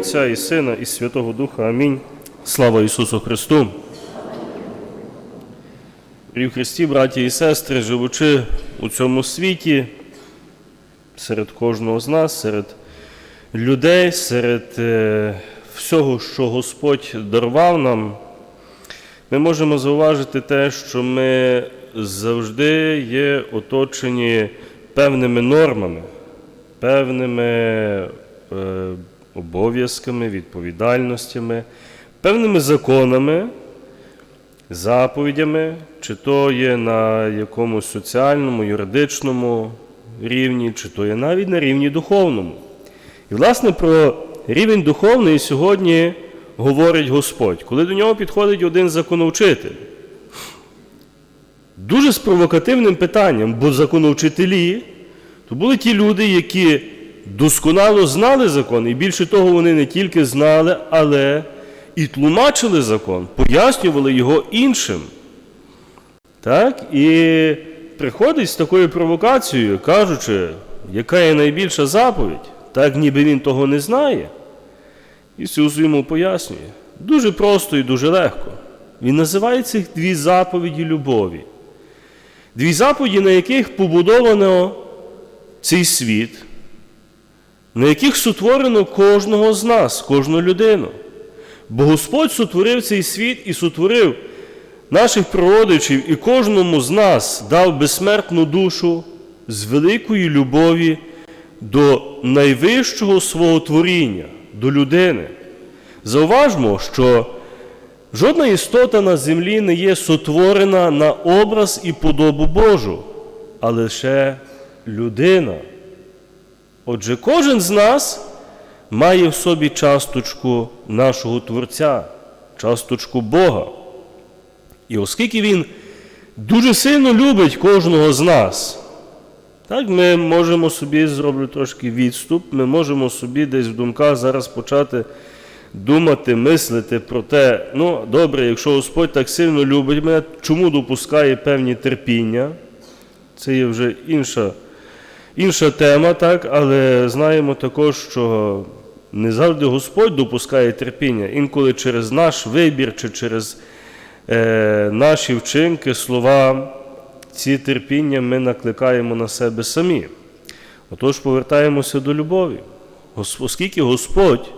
Отця і Сина, і Святого Духа. Амінь. Слава Ісусу Христу. І в Христі, браті і сестри, живучи у цьому світі, серед кожного з нас, серед людей, серед е, всього, що Господь дарував нам, ми можемо зауважити те, що ми завжди є оточені певними нормами, певними е, обов'язками, відповідальностями, певними законами, заповідями, чи то є на якомусь соціальному, юридичному рівні, чи то є навіть на рівні духовному. І, власне, про рівень духовний сьогодні говорить Господь, коли до нього підходить один законовчитель. Дуже з провокативним питанням, бо законовчителі то були ті люди, які досконало знали закон, і більше того, вони не тільки знали, але і тлумачили закон, пояснювали його іншим. Так? І приходить з такою провокацією, кажучи, яка є найбільша заповідь, так ніби він того не знає. Ісус йому пояснює. Дуже просто і дуже легко. Він називає цих дві заповіді любові. Дві заповіді, на яких побудовано цей світ, на яких сотворено кожного з нас, кожну людину. Бо Господь сотворив цей світ і сотворив наших природичів і кожному з нас дав безсмертну душу з великої любові до найвищого свого творіння, до людини. Зауважмо, що жодна істота на землі не є сотворена на образ і подобу Божу, а лише людина. Отже, кожен з нас має в собі часточку нашого Творця, часточку Бога. І оскільки Він дуже сильно любить кожного з нас, так ми можемо собі зроблю трошки відступ, ми можемо собі десь в думках зараз почати думати, мислити про те, ну, добре, якщо Господь так сильно любить мене, чому допускає певні терпіння? Це є вже інша, інша тема, так, але знаємо також, що не завжди Господь допускає терпіння, інколи через наш вибір чи через е, наші вчинки, слова, ці терпіння ми накликаємо на себе самі. Отож, повертаємося до любові. Оскільки Господь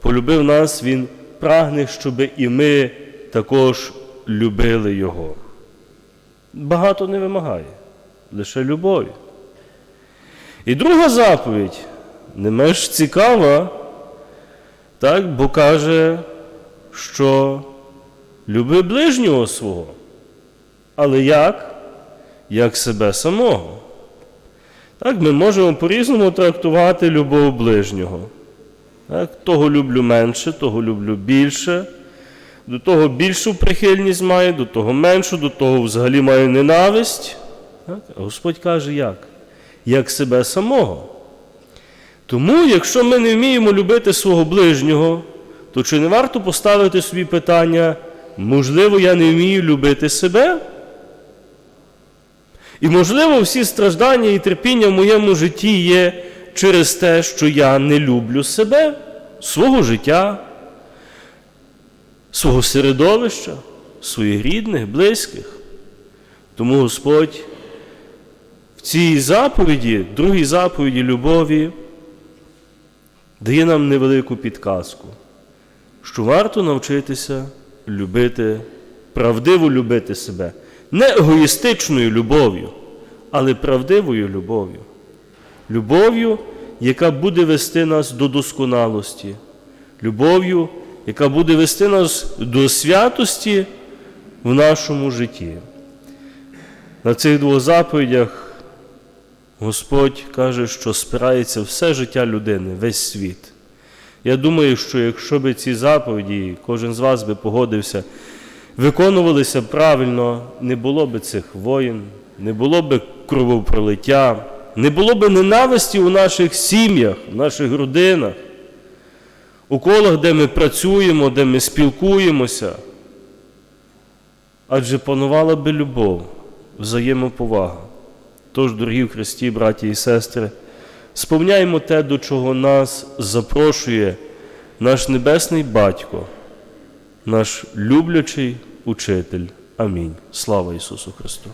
полюбив нас, Він прагне, щоб і ми також любили Його. Багато не вимагає, лише любові. І друга заповідь не менш цікава, так, бо каже, що люби ближнього свого. Але як? Як себе самого. Так, ми можемо по-різному трактувати любов ближнього. Так, Того люблю менше, того люблю більше. До того більшу прихильність маю, до того меншу, до того взагалі маю ненависть. Так? А Господь каже, як? Як себе самого. Тому, якщо ми не вміємо любити свого ближнього, то чи не варто поставити собі питання, можливо, я не вмію любити себе? І, можливо, всі страждання і терпіння в моєму житті є через те, що я не люблю себе, свого життя, свого середовища, своїх рідних, близьких. Тому Господь в цій заповіді, другій заповіді любові, дає нам невелику підказку, що варто навчитися любити, правдиво любити себе, не егоїстичною любов'ю, але правдивою любов'ю. Любов'ю, яка буде вести нас до досконалості, любов'ю, яка буде вести нас до святості в нашому житті. На цих двох заповідях Господь каже, що спирається все життя людини, весь світ. Я думаю, що якщо б ці заповіді, кожен з вас би погодився, виконувалися правильно, не було б цих воїн, не було б кровопролиття, не було б ненависті у наших сім'ях, в наших родинах, у колах, де ми працюємо, де ми спілкуємося. Адже панувала би любов, взаємоповага. Тож, дорогі в Христі, браті і сестри, сповняємо те, до чого нас запрошує наш Небесний Батько, наш люблячий учитель. Амінь. Слава Ісусу Христу!